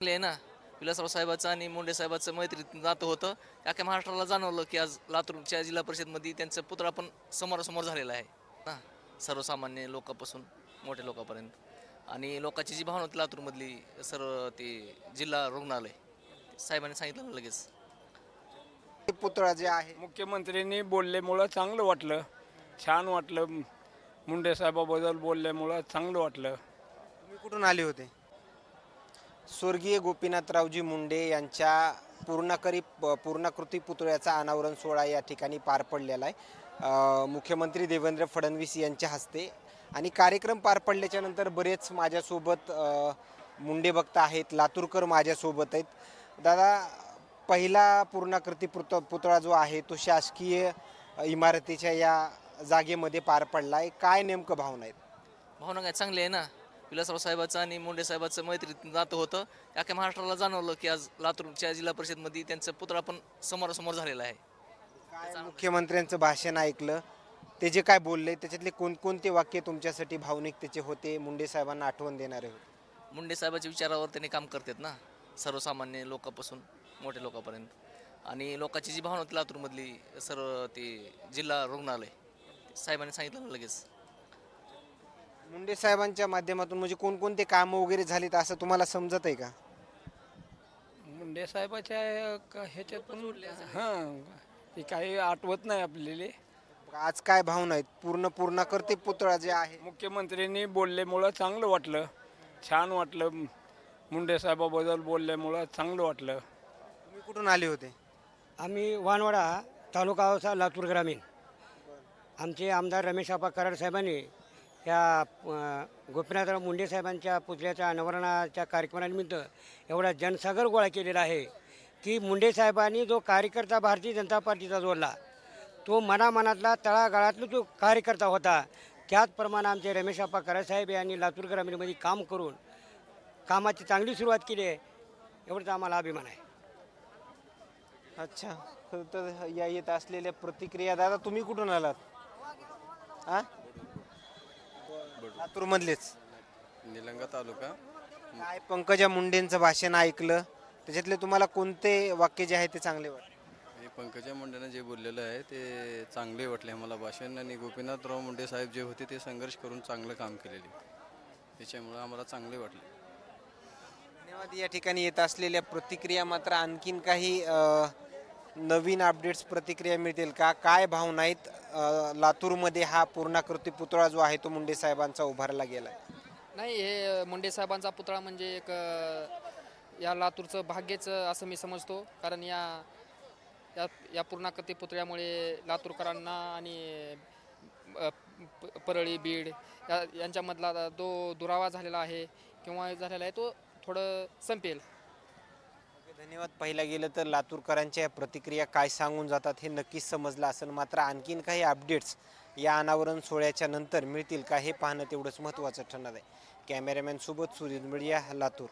आहे ना विलासराव साहेबाचं आणि मुंडे साहेबाचं मैत्रीत नातं होतं. अख्ख्या महाराष्ट्राला जाणवलं की आज लातूरच्या जिल्हा परिषदमध्ये त्यांचा पुतळा पण समोरासमोर झालेला आहे. ना सर्वसामान्य लोकांपासून मोठ्या लोकांपर्यंत. आणि लोकांची जी भावना होती लातूरमधली सर्व ते जिल्हा रुग्णालय साहेबांनी सांगितलं ना लगेच. पुतळा जे आहे. मुख्यमंत्र्यांनी बोलल्यामुळं चांगलं वाटलं. छान वाटलं. मुंडे साहेबाबद्दल बोलल्यामुळं चांगलं वाटलं. तुम्ही कुठून आले होते? स्वर्गीय गोपीनाथरावजी मुंडे यांच्या पूर्णाकरी पूर्णाकृती पुतळ्याचा अनावरण सोहळा या ठिकाणी पार पडलेला आहे. मुख्यमंत्री देवेंद्र फडणवीस यांच्या हस्ते. आणि कार्यक्रम पार पडल्याच्या नंतर बरेच माझ्यासोबत मुंडे भक्त आहेत लातूरकर माझ्यासोबत आहेत. दादा पहिला पूर्णाकृती पुत पुतळा जो आहे तो शासकीय इमारतीच्या या जागेमध्ये पार पडला आहे. काय नेमकं भावना आहेत? भावना काय? चांगली आहे ना? विलासराव साहेबाचं आणि मुंडे साहेबाचं मैत्रीत नातं होतं. अख्ख्या महाराष्ट्राला जाणवलं की आज लातूरच्या जिल्हा परिषदमध्ये त्यांचा पुतळा पण समोरासमोर झालेला आहे. मुख्यमंत्र्यांचं भाषण ऐकलं? ते जे काय बोलले त्याच्यातले कोणकोणते वाक्य तुमच्यासाठी भावनिकतेचे होते? मुंडे साहेबांना आठवण देणारे होते. मुंडे साहेबाच्या विचारावर त्यांनी काम करतात ना सर्वसामान्य लोकांपासून मोठ्या लोकांपर्यंत. आणि लोकांची जी भावना होती लातूरमधली सर्व ते जिल्हा रुग्णालय साहेबांनी सांगितलं लगेच. मुंडे साहेबांच्या माध्यमातून म्हणजे कोणकोणते कामं वगैरे झालीत असं तुम्हाला समजत आहे का? मुंडे साहेबाच्या क- ह्याच्यातून हां ते काही आठवत नाही आपल्याला. आज काय भावना आहेत? पूर्ण पूर्ण करते पुतळा जे आहे. मुख्यमंत्र्यांनी बोलल्यामुळं चांगलं वाटलं. छान वाटलं. मुंडे साहेबाबद्दल बोलल्यामुळं चांगलं वाटलं. तुम्ही कुठून आले होते? आम्ही वानवाडा तालुका औसा लातूर ग्रामीण. आमचे आमदार रमेश आप्पा कराड साहेबांनी या गोपीनाथराव मुंडे साहेबांच्या पुतळ्याच्या अनावरणाच्या कार्यक्रमानिमित्त एवढा जनसागर गोळा केलेला आहे की मुंडे साहेबांनी जो कार्यकर्ता भारतीय जनता पार्टीचा जोडला तो मनामनातला तळागाळातला जो कार्यकर्ता होता त्याचप्रमाणे आमचे रमेश आप्पा करासाहेब यांनी लातूर ग्रामीणमध्ये काम करून कामाची चांगली सुरुवात केली आहे एवढंच आम्हाला अभिमान आहे. अच्छा तर या येत असलेल्या प्रतिक्रिया दादा तुम्ही कुठून आलात? हां लातूर मधलेच निलंगा तालुका. काय पंकजा मुंडेंचं भाषण ऐकलं त्याच्यातले तुम्हाला कोणते वाक्य जे आहे ते चांगले वाटले? हे पंकजा मुंडेनं जे बोललेलं आहे ते चांगले वाटले मला भाषण. आणि गोपीनाथराव मुंडे साहेब जे होते ते संघर्ष करून चांगलं काम केलेले. त्याच्यामुळं आम्हाला चांगले वाटले. धन्यवाद. या ठिकाणी येत असलेल्या प्रतिक्रिया मात्र आणखीन काही अ, नवीन अपडेट्स प्रतिक्रिया मिळतील का? काय भावना आहेत? लातूरमध्ये हा पूर्णाकृती पुतळा जो आहे तो मुंडे साहेबांचा उभारला गेला नाही हे मुंडे साहेबांचा पुतळा म्हणजे एक या लातूरचं भाग्यच असं मी समजतो. कारण या या या पूर्णाकृती पुतळ्यामुळे लातूरकरांना आणि प- परळी बीड या यांच्यामधला जो दुरावा झालेला आहे किंवा झालेला आहे तो थोडं संपेल. धन्यवाद. पाहिलं गेलं तर लातूरकरांच्या या प्रतिक्रिया काय सांगून जातात हे नक्कीच समजलं असेल. मात्र आणखीन काही अपडेट्स या अनावरण सोहळ्याच्या नंतर मिळतील का हे पाहणं तेवढंच महत्त्वाचं ठरणार आहे. कॅमेरामॅनसोबत सोबत मीडिया लातूर.